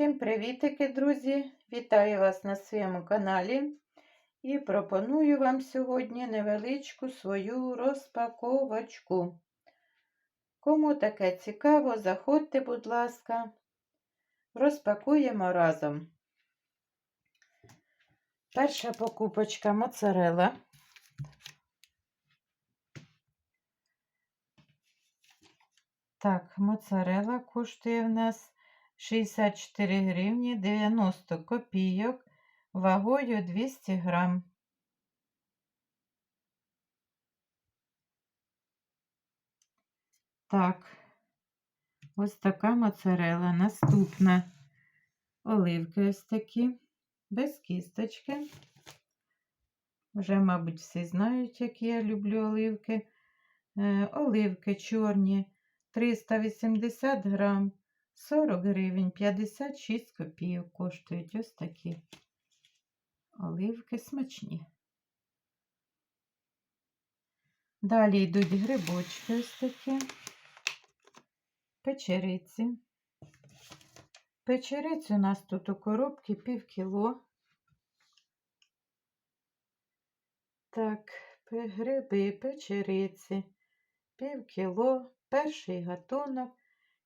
Всім привітики, друзі! Вітаю вас на своєму каналі і пропоную вам сьогодні невеличку свою розпаковочку. Кому таке цікаво, заходьте, будь ласка, розпакуємо разом. Перша покупочка моцарела. Так, моцарела коштує в нас 64 гривні 90 копійок вагою 200 грам. Так, ось така моцарела. Наступна оливки ось такі, без кісточки. Вже, мабуть, всі знають, які я люблю оливки. Е, оливки чорні 380 грам. 40 гривень 56 копійок коштують ось такі оливки смачні. Далі йдуть грибочки ось такі, печериці. Печериць у нас тут у коробці пів кіло. Так, гриби, печериці, пів кіло, перший гатунок.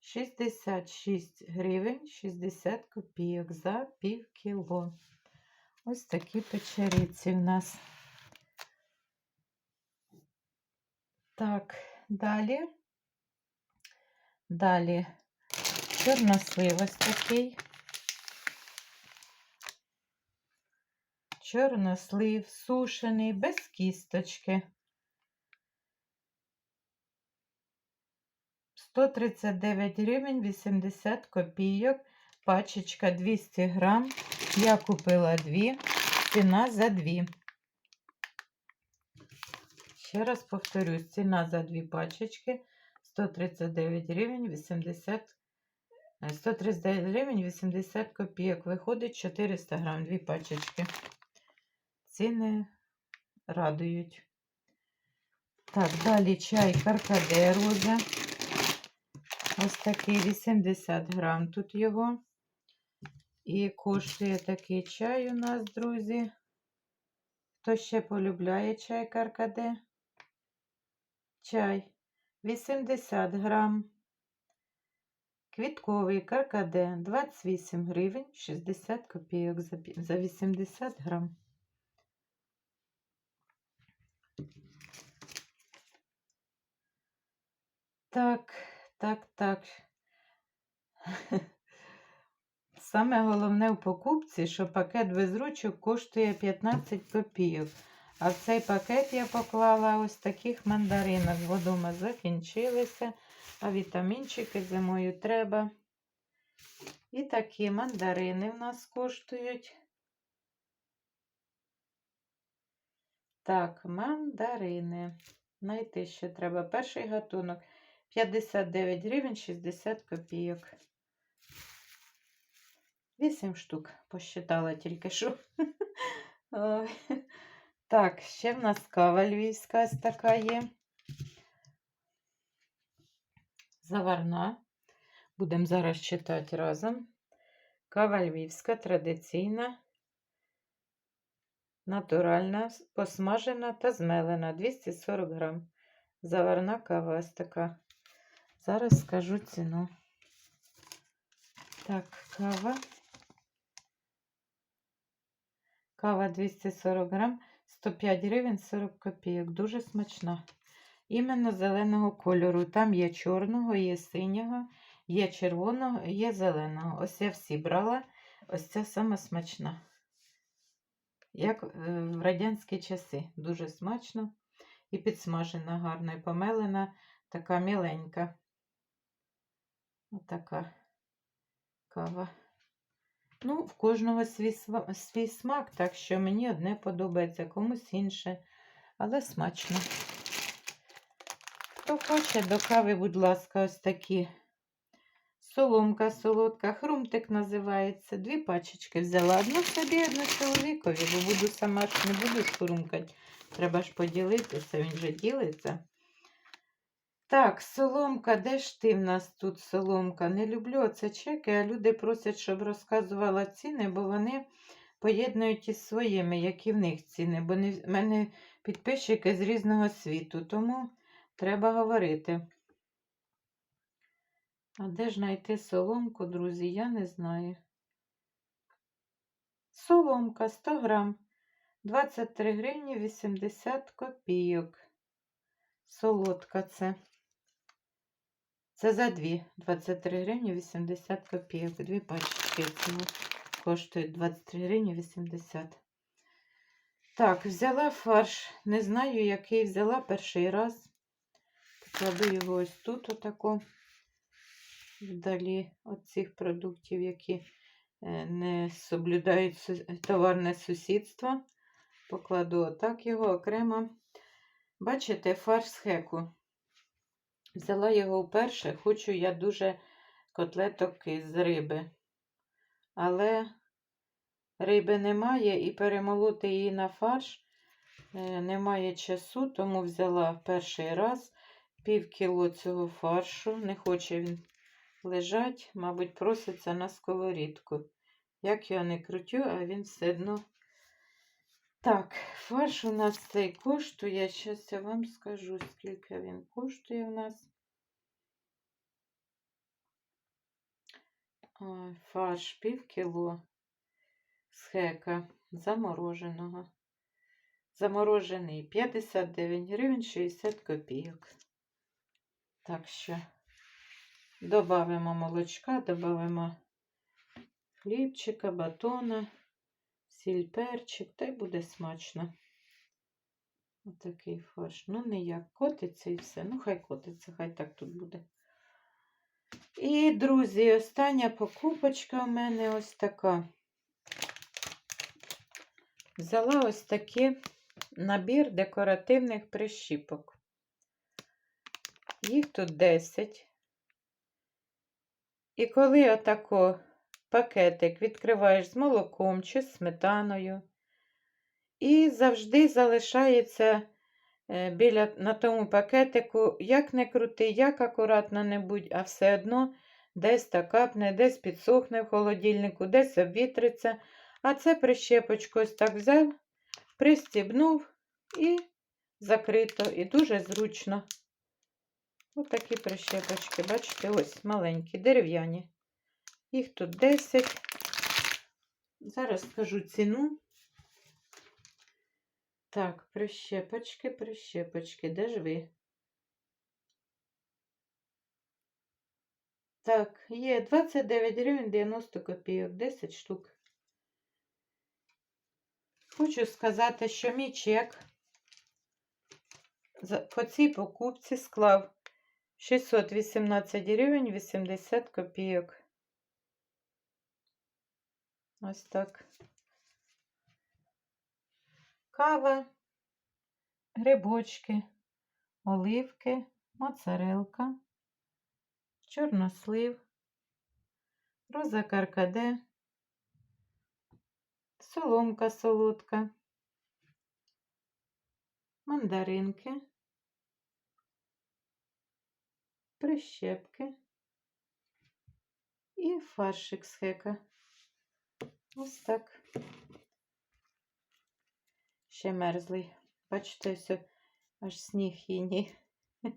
66 гривень 60 копійок за пів кіло. Ось такі печериці в нас. Так, далі. Далі чорнослив ось такий. Чорнослив сушений, без кісточки. 139 гривень 80 копійок, пачечка 200 грам. Я купила дві, ціна за дві. Ще раз повторюсь, ціна за дві пачечки 139 гривень 80 139 гривень 80 копійок. Виходить 400 грам, дві пачечки. Ціни радують. Так, далі чай каркаде роза. Ось такий 80 грам тут його. І коштує такий чай у нас, друзі. Хто ще полюбляє чай каркаде? Чай 80 грам. Квітковий каркаде 28 гривень 60 копійок за 80 грам. Так. Так, так. Саме головне в покупці, що пакет без ручок коштує 15 копійок. А в цей пакет я поклала ось таких мандаринок, бо дома закінчилися, а вітамінчики зимою треба. І такі мандарини в нас коштують. Так, мандарини. Найти ще треба перший гатунок. 59 гривень 60 копійок. 8 штук посчитала тільки що. Так, ще в нас кава львівська ось така є. Заварна. Будемо зараз читати разом. Кава львівська, традиційна, натуральна, посмажена та змелена 240 грам. Заварна кава ось така. Зараз скажу ціну. Так, кава. Кава 240 грам, 105 гривень 40 копійок. Дуже смачна. Іменно зеленого кольору. Там є чорного, є синього, є червоного, є зеленого. Ось я всі брала. Ось ця сама смачна. Як е, в радянські часи. Дуже смачно. І підсмажена гарно, і помелена, така міленька. Отака кава. Ну, в кожного свій, свій смак, так що мені одне подобається, комусь інше, але смачно. Хто хоче до кави, будь ласка, ось такі. Соломка солодка, хрумтик називається. Дві пачечки взяла. Одну собі, одну чоловікові, бо буду сама ж не буду хрумкати. Треба ж поділитися, він же ділиться. Так, соломка, де ж ти в нас тут соломка? Не люблю оце чеки, а люди просять, щоб розказувала ціни, бо вони поєднують із своїми, які в них ціни, бо не, в мене підписчики з різного світу, тому треба говорити. А де ж знайти соломку, друзі, я не знаю. Соломка 100 грам, 23 гривні 80 копійок. Солодка це. Це за дві 23 гривні 80 копійок. Дві пачки коштують 23 гривні 80. Так, взяла фарш. Не знаю, який взяла перший раз. Покладу його ось тут, отако, вдалі від цих продуктів, які е, не соблюдають товарне сусідство. Покладу отак його окремо. Бачите, фарш з хеку. Взяла його вперше, хочу я дуже котлеток із риби. Але риби немає і перемолоти її на фарш е, немає часу, тому взяла перший раз пів кіло цього фаршу. Не хоче він лежать, мабуть, проситься на сковорідку. Як його не крутю, а він все одно. Так, фарш у нас цей коштує. Зараз я вам скажу, скільки він коштує у нас. Ой, Фарш пів кіло з хека замороженого. Заморожений 59 гривень 60 копійок. Так що додамо молочка, додамо хлібчика, батона, сіль, перчик, та й буде смачно. Отакий фарш. Ну, не як котиться і все. Ну, хай котиться, хай так тут буде. І, друзі, остання покупочка у мене ось така. Взяла ось такий набір декоративних прищіпок. Їх тут 10. І коли отако пакетик відкриваєш з молоком чи з сметаною, і завжди залишається е, біля, на тому пакетику, як не крути, як акуратно не будь, а все одно десь та капне, десь підсохне в холодильнику, десь обвітриться. А це прищепочку ось так взяв, пристібнув і закрито, і дуже зручно. Ось такі прищепочки, бачите, ось маленькі, дерев'яні. Їх тут 10. Зараз скажу ціну. Так, прищепочки, прищепочки, де ж ви? Так, є 29 гривень 90 копійок, 10 штук. Хочу сказати, що мій чек по цій покупці склав 618 гривень 80 копійок. Ось так. Кава, грибочки, оливки, моцарелка, чорнослив, роза каркаде, соломка солодка, мандаринки, прищепки і фаршик з хека. Ось так. Ще мерзлий. Бачите, все, аж сніг іні.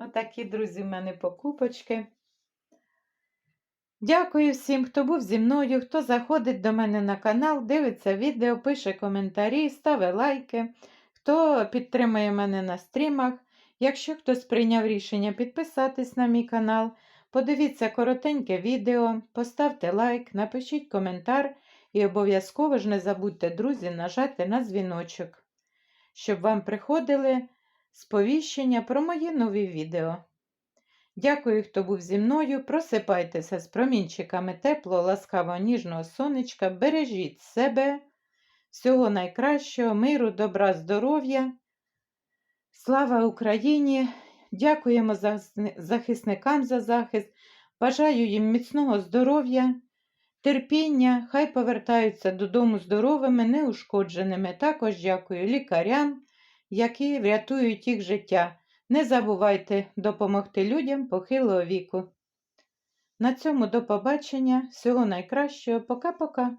Отакі, друзі, в мене покупочки. Дякую всім, хто був зі мною, хто заходить до мене на канал, дивиться відео, пише коментарі, ставить лайки, хто підтримує мене на стрімах. Якщо хтось прийняв рішення підписатись на мій канал, подивіться коротеньке відео, поставте лайк, напишіть коментар і обов'язково ж не забудьте, друзі, нажати на дзвіночок, щоб вам приходили сповіщення про мої нові відео. Дякую, хто був зі мною. Просипайтеся з промінчиками теплого, ласкавого, ніжного сонечка. Бережіть себе, всього найкращого, миру, добра, здоров'я. Слава Україні! Дякуємо захисникам за захист. Бажаю їм міцного здоров'я, терпіння. Хай повертаються додому здоровими, неушкодженими. Також дякую лікарям, які врятують їх життя. Не забувайте допомогти людям похилого віку. На цьому до побачення. Всього найкращого. Пока-пока.